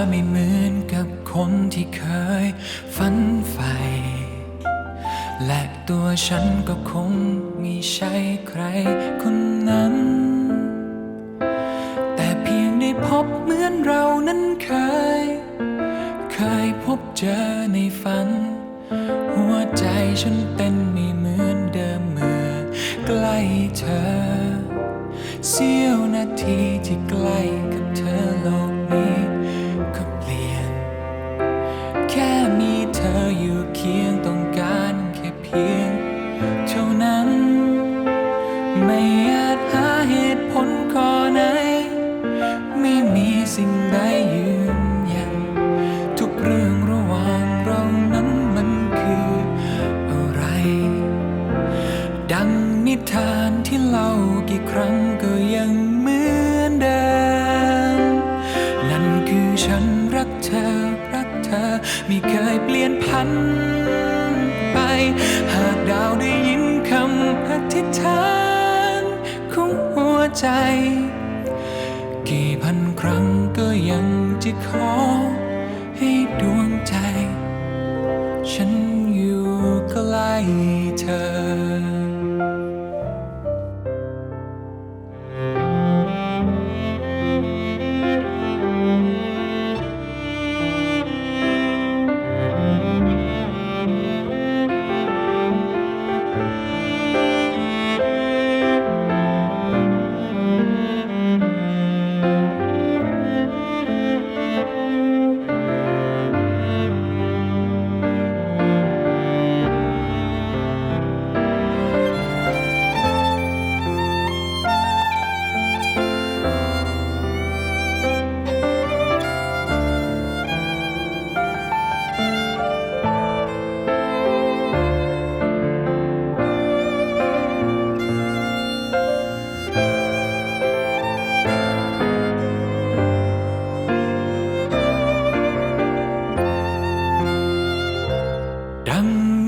เธอไม่เหมือนกับคนที่เคยฝันใฝ่และตัวฉันก็คงมีใช่ใครคนนั้น แต่เพียงได้พบเหมือนเรานั้นเคย เคยพบเจอในฝัน หัวใจฉันเต้นไม่เหมือนเดิมเมื่อใกล้เธอ เสี้ยวนาทีที่ใกล้กับเธอโลกนี้ สิ่งใดยืนยันทุกเรื่องระหว่างเรานั้นมันคืออะไร ดังนิทานที่เล่ากี่ครั้งก็ยังเหมือนเดิม นั่นคือฉันรักเธอรักเธอไม่เคยเปลี่ยนพันไป หากดาวได้ยินคำอธิษฐานของหัวใจ จะขอให้ดวงใจ ฉันอยู่ใกล้เธอ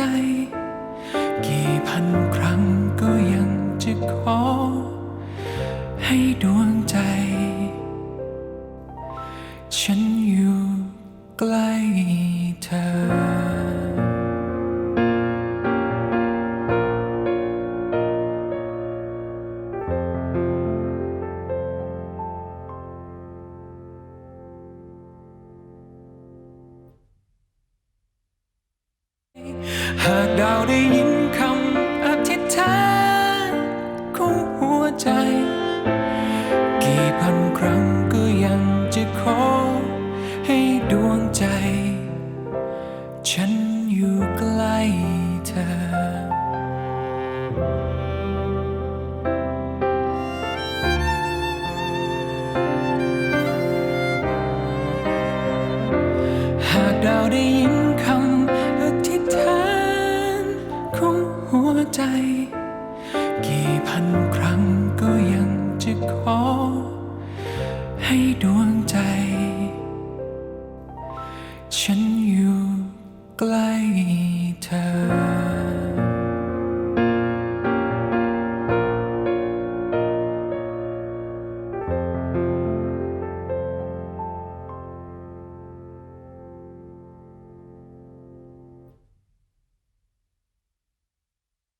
ใจ กี่พันครั้งก็ยังจะขอ ให้ดวงใจ ฉันอยู่ใกล้เธอ ดาวได้ยินคำอธิษฐานของหัวใจ กี่พันครั้งก็ยังจะขอให้ดวงใจ ฉันอยู่ใกล้เธอหากดาวได้ยิน กี่พันครั้งก็ยังจะขอ ให้ดวงใจ ฉันอยู่ใกล้เธอ